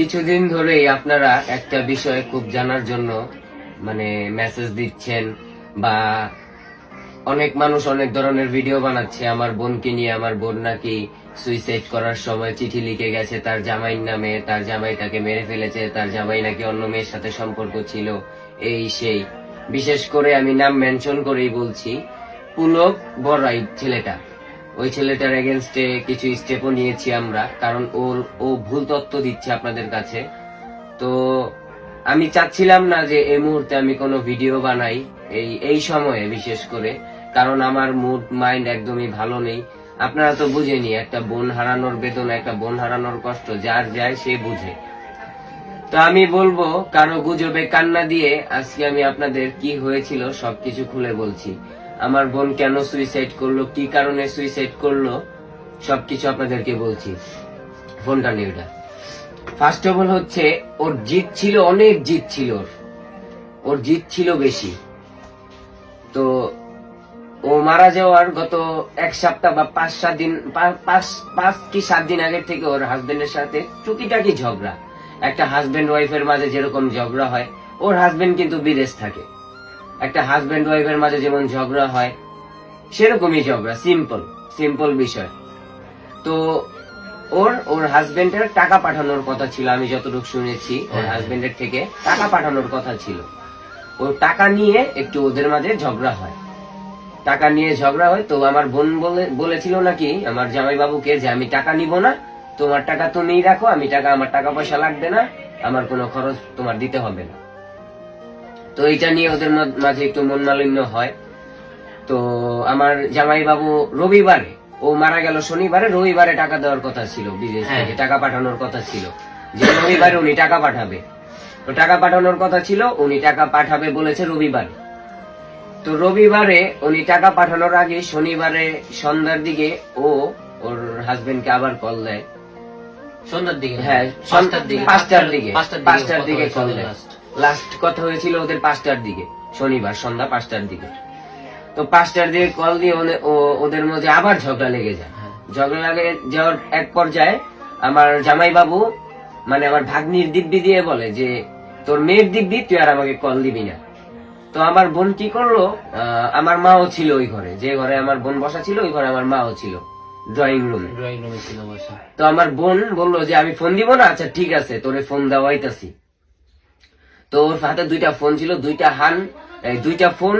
কিছুদিন ধরেই আপনারা একটা বিষয় খুব জানার জন্য মানে মেসেজ দিচ্ছেন বা অনেক মানুষ অনেক ধরনের ভিডিও বানাচ্ছে। আমার বোনকে নিয়ে আমার বোন নাকি সুইসাইড করার সময় চিঠি লিখে গেছে। তার জামাইর নামে, তার জামাই তাকে মেরে ফেলেছে। তার জামাই নাকি অন্য মেয়ের সাথে সম্পর্ক ছিল। এই সেই। বিশেষ করে আমি নাম মেনশন করেই বলছি, পুলক বড়াই ছেলেটা। ওই ছেলেটার এগেনস্টে কিছু স্টেপও নিয়েছি আমরা, কারণ ওর, ও ভুল তথ্য দিচ্ছে আপনাদের কাছে। তো আমি চাচ্ছিলাম না যে এই মুহূর্তে আমি কোনো ভিডিও বানাই, এই এই সময়ে বিশেষ করে, কারণ আমার মুড মাইন্ড একদমই ভালো নেই। আপনারা তো বুঝেনি, একটা বোন হারানোর বেদনা, একটা বোন হারানোর কষ্ট, যার যায় সে বুঝে। তো আমি বলব, কারও গুজবে কান্না দিয়ে আজকে আমি আপনাদের কি হয়েছিল সবকিছু খুলে বলছি। আমার বোন কেন সুইসাইড করল, কি কারণে সুইসাইড করল, সবকিছু আপনাদেরকে বলছি। ফোনটা নিয়ে ওটা ফার্স্ট অফ অল হচ্ছে, ওর জিত ছিল, অনেক জিত ছিল ওর। ওর জিত ছিল বেশি। তো ও মারা যাওয়ার গত এক সপ্তাহ বা পাঁচ, সাত দিন, পাঁচ পাঁচ কি সাত দিন আগের থেকে ওর হাজবেন্ডের সাথে টুকিটাকি ঝগড়া। একটা হাজবেন্ড ওয়াইফের মাঝে যেরকম ঝগড়া হয়, ওর হাজবেন্ড কিন্তু বিদেশ থাকে। একটা হাজবেন্ড ওয়াইফের মাঝে যেমন ঝগড়া হয় সেরকমই ঝগড়া সিম্পল সিম্পল বিষয়। তো ওর ওর হাজবেন্ডের টাকা পাঠানোর কথা ছিল আমি যতটুকু শুনেছি ওর হাজবেন্ডের থেকে টাকা পাঠানোর কথা ছিল। ও টাকা নিয়ে একটু ওদের মাঝে ঝগড়া হয়। টাকা নিয়ে ঝগড়া হয় তো আমার বোন বলে বলেছিল নাকি আমার জামাই বাবুকে যে আমি টাকা নিব না তোমার টাকা তুমিই রাখো আমি টাকা আমার টাকা পয়সা লাগবে না আমার কোনো খরচ তোমার দিতে হবে না। তো এটা নিয়ে ওদের মাঝে একটু মন মালিন্য হয়। তো আমার জামাই বাবু রবিবারে ও মারা গেল শনিবারে রবিবারে টাকা দেওয়ার কথা ছিল বিদেশ হ্যাঁ। থেকে টাকা পাঠানোর কথা ছিল। যে রবিবারে উনি টাকা পাঠাবে। তো টাকা পাঠানোর কথা ছিল উনি টাকা পাঠাবে বলেছে রবিবারে। তো রবিবারে উনি টাকা পাঠানোর আগে শনিবারে সন্ধ্যার দিকে ও ওর হাজবেন্ডকে আবার কল দেয়। সন্ধ্যার দিকে? হ্যাঁ সন্ধ্যার দিকে। পাঁচটার দিকে। পাঁচটার দিকে কল দেয়। লাস্ট কথা হয়েছিল ওদের পাঁচটার দিকে শনিবার সন্ধ্যা পাঁচটার দিকে। তো পাঁচটার দিকে কল দিয়ে ওদের মধ্যে আবার ঝগড়া লেগে যায়। ঝগড়া লাগে যাওয়ার এক পর্যায়ে আমার জামাই বাবু মানে আমার ভাগ্নির দিব্যি দিয়ে বলে যে তোর মেয়ের দিব্যি তুই আর আমাকে কল দিবি না। তো আমার বোন কি করল? আমার মাও ছিল ওই ঘরে। যে ঘরে আমার বোন বসা ছিল ওই ঘরে আমার মাও ছিল ড্রয়িং রুমে ড্রয়িং রুমে ছিল বসা। তো আমার বোন বলল যে আমি ফোন দিব না? আচ্ছা ঠিক আছে তোরে ফোন দেওয়াইতাছি। তো ওর হাতে দুইটা ফোন ছিল দুইটা হান দুইটা ফোন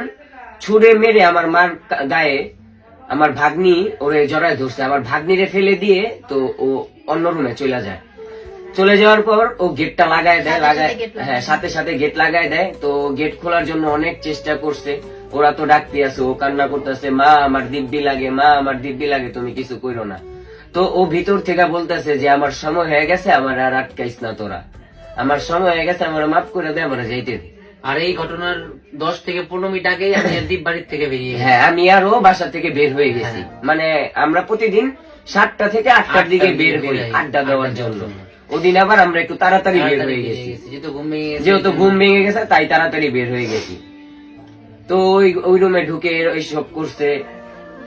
ছুড়ে মেরে আমার মার গায়ে আমার ভাগ্নি ওরে জড়ায় ধরছে। আমার ভাগ্নিরে ফেলে দিয়ে তো ও অন্য রুমে চলে যায়। চলে যাওয়ার পর ও গেটটা লাগায় দেয় লাগায় হ্যাঁ সাথে সাথে গেট লাগায় দেয়। তো গেট খোলার জন্য অনেক চেষ্টা করছে। ওরা তো ডাকতে আছে ও কান্না করতেছে মা আমার দিব্যি লাগে মা আমার দিব্যি লাগে তুমি কিছু কইরো না। তো ও ভিতর থেকে বলতেছে যে আমার সময় হয়ে গেছে আমার আর আটকাইস না তোরা। আমার সময় হয়ে গেছে আমার মাফ করে দে আমার যাইতে আর এই ঘটনার দশ থেকে পনেরো মিনিট আগেই আমি দ্বীপ বাড়ির থেকে বেরিয়ে হ্যাঁ আমি আর ও বাসা থেকে বের হয়ে গেছি। মানে আমরা প্রতিদিন সাতটা থেকে আটটার দিকে বের হই আড্ডা দেওয়ার জন্য। ওদিন আবার আমরা একটু তাড়াতাড়ি বের হয়ে গেছি। যেহেতু ঘুম ভেঙে গেছে তাই তাড়াতাড়ি বের হয়ে গেছি। তো ওই ওই রুমে ঢুকে এইসব করছে।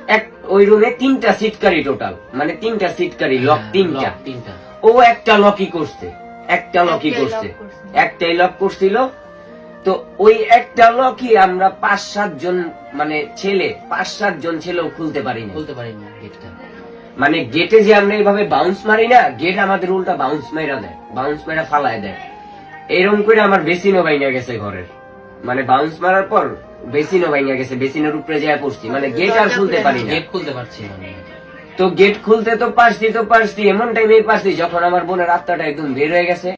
এক ওই রুমে তিনটা সিটকারি টোটাল মানে তিনটা সিটকারি লক হ্যাঁ, তিনটা। তিনটা। ও একটা লকই করছে। একটা লকই করছে। একটাই লক করছিল। তো ওই একটা লকই আমরা পাঁচ সাত জন মানে ছেলে পাঁচ সাত জন ছেলেও খুলতে পারি না বলতে পারি না গেটটা মানে গেটে যে আমরা এইভাবে বাউন্স মারি না গেট আমাদের উল্টা বাউন্স মেরা দেয় বাউন্স মেরা ফালায় দেয়। এরকম করে আমার বেসিনও বাইনা গেছে ঘরের। মানে বাউন্স মারার পর বেসিনও বাইনা গেছে বেসিনের উপরে যায় পড়ছি। মানে গেট আর খুলতে পারি না। গেট খুলতে পারছি। তো গেট খুলতে তো পারছি তো পারছি। এমন টাইমে পারছি যখন আমার বোনের আত্মাটা একদম বের হয়ে গেছে।